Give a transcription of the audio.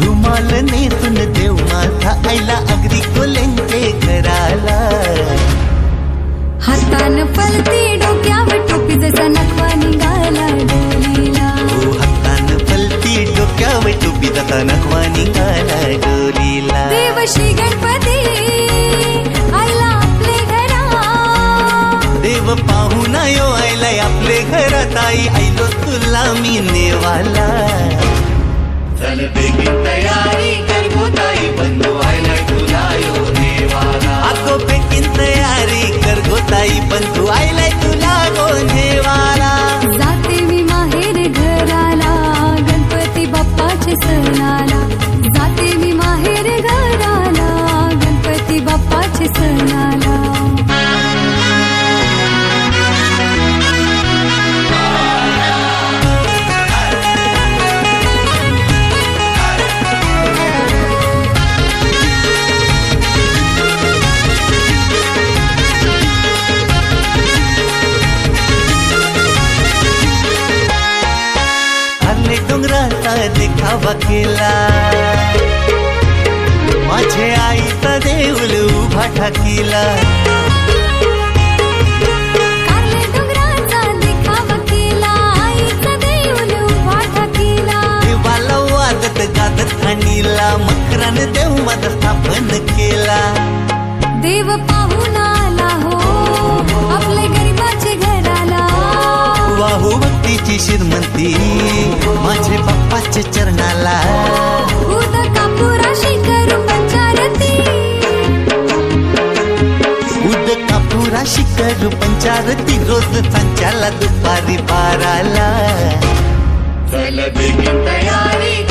रुमाल नेसून देव माझा आईला अगदी कोल्यांचे घराला. हातान पलती डोक्यावर जसा नखवा निघाला डोलीला. हो हातान पलती डोक्यावर टोपी जाता नखवा निघाला डोलीला. देव श्री गणपती आईला आपले घरा. देव पाहून यो आईलाय आपले घरात आई आईलो तुला मी नेवाला. चल बेगीन तयारी डोंगराचा देखावा केला. माझे आईचा देऊल उभा ठाकीला. देवाला वाजत गाजत आणीला. मकरान देव माझा स्थापन केला. देव पाहून आला हो आपले गरीबाचे घराला. वाहू भक्तीची श्रीमंती. कापुरा शिकर पंचारती रोज संचाला दुपारी बाराला चल बेगीन तयारी कर गोताई